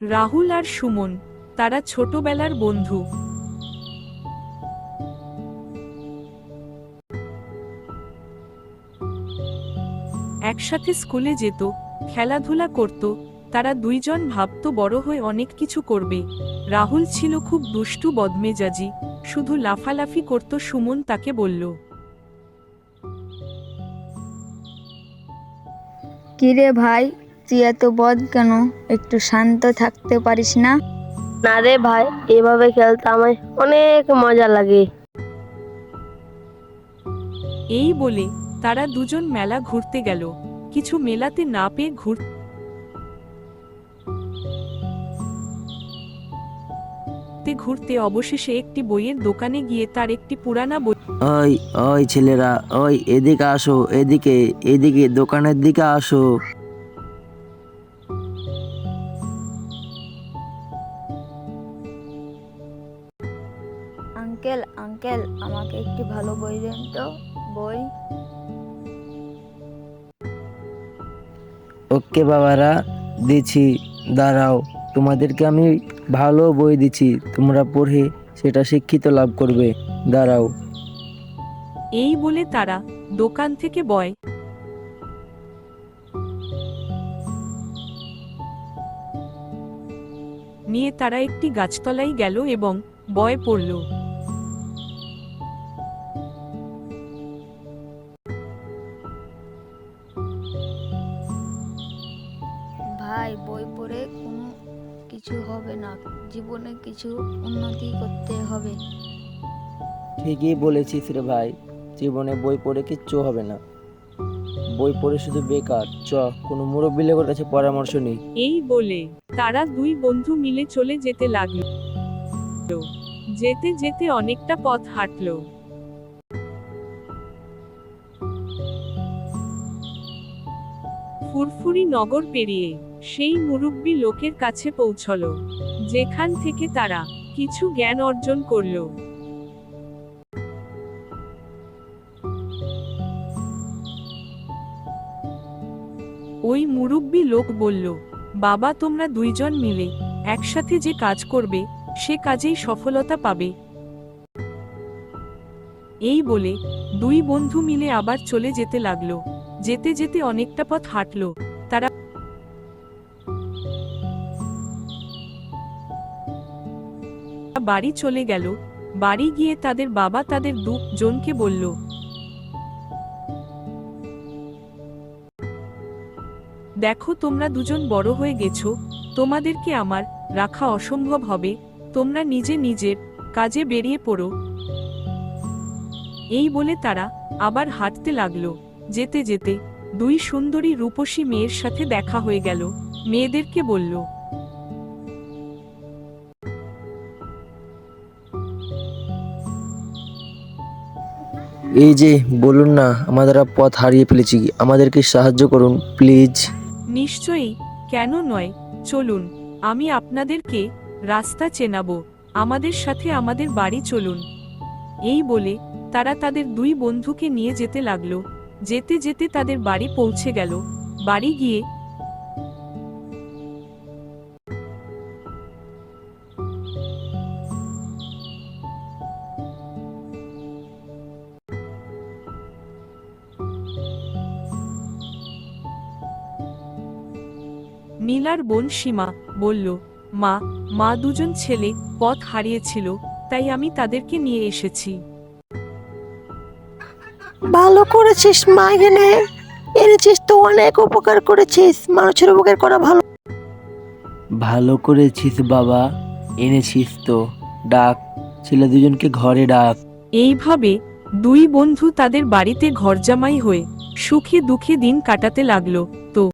রাহুল আর সুমন, তারা ছোটবেলার বন্ধু। একসাথে স্কুলে যেত, খেলাধুলা করত, তারা দুইজন ভাবতো বড় হয়ে অনেক কিছু করবে। রাহুল ছিল খুব দুষ্টু, বদমেজাজি, শুধু লাফালাফি করত, সুমন তাকে বলল, কিরে ভাই তুই এত বদ কেন? একটু শান্ত থাকতে পারিস না? না রে ভাই এভাবে খেলতে আমার অনেক মজা লাগে। এই বলে তারা দুজন মেলা ঘুরতে গেল। কিছু মেলাতে না পেয়ে ঘুরতে ঘুরতে অবশেষে একটি বইয়ের দোকানে গিয়ে তার একটি পুরানা বই ওই ওই ছেলেরা ওই এদিকে আসো এদিকে এদিকে দোকানের দিকে আসো। আঙ্কেল আঙ্কেল আমাকে একটি ভালো বই দেন তো বই। ওকে বাবারা দিচ্ছি দাঁড়াও তোমাদেরকে আমি ভালো বই দিচ্ছি তোমরা পড়ে সেটা শিক্ষিত লাভ করবে দাঁড়াও। এই বলে তারা দোকান থেকে বয়। নিয়ে তারা একটি গাছতলায় গেল এবং বয় পড়ল। ভাই বই পড়ে কোনো কিছু হবে না। জীবনে কিছু উন্নতি করতে হবে। ঠিকই বলেছিস রে ভাই জীবনে বই পড়ে কিচ্ছু হবে না। বই পড়ে শুধু বেকার চ কোনো মুরব্বী কাছে পরামর্শ নেই। এই বলে তারা দুই বন্ধু মিলে চলে যেতে লাগল। যেতে যেতে অনেকটা পথ হাঁটলো। ফুরফুরি নগর পেরিয়ে সেই মুরব্বী লোকের কাছে পৌঁছল, যেখান থেকে তারা কিছু জ্ঞান অর্জন করল। ওই মুরব্বী লোক বলল, বাবা, তোমরা দুইজন মিলে একসাথে যে কাজ করবে, সে কাজেই সফলতা পাবে। এই বলে দুই বন্ধু মিলে আবার চলে যেতে লাগল, যেতে যেতে অনেকটা পথ হাঁটলো। বাড়ি চলে গেল। বাড়ি গিয়ে তাদের বাবা তাদের দুজনকে বলল, দেখো তোমরা দুজন বড় হয়ে গেছো, তোমাদেরকে আমার রাখা অসম্ভব হবে, তোমরা নিজে নিজের কাজে বেরিয়ে পড়ো। এই বলে তারা আবার হাঁটতে লাগল। যেতে যেতে দুই সুন্দরী রূপসী মেয়ের সাথে দেখা হয়ে গেল। মেয়েদেরকে বলল এই যে বলুন না, আমাদের পথ হারিয়ে ফেলেছি, আমাদেরকে সাহায্য করুন, প্লিজ। নিশ্চয়ই, কেন নয়? চলুন, আমি আপনাদেরকে রাস্তা চেনাবো, আমাদের সাথে আমাদের বাড়ি চলুন। এই বলে, তারা তাদের দুই বন্ধুকে নিয়ে যেতে লাগল, যেতে যেতে তাদের বাড়ি পৌঁছে গেল। বাড়ি গিয়ে নীলার বোন সীমা বলল মা মা দুজন ছেলে পথ হারিয়েছিল তাই আমি তাদেরকে নিয়ে এসেছি। ভালো করেছিস মা এখানে। এনেছিস তো অনেক উপকার করেছিস। মানুষের উপকার করা ভালো। ভালো করেছিস বাবা এনেছিস তো। ডাক ছেলে দুজনকে ঘরে ডাক। এইভাবে দুই বন্ধু তাদের বাড়িতে ঘরজামাই হয়ে সুখে দুঃখে দিন কাটাতে লাগল। তো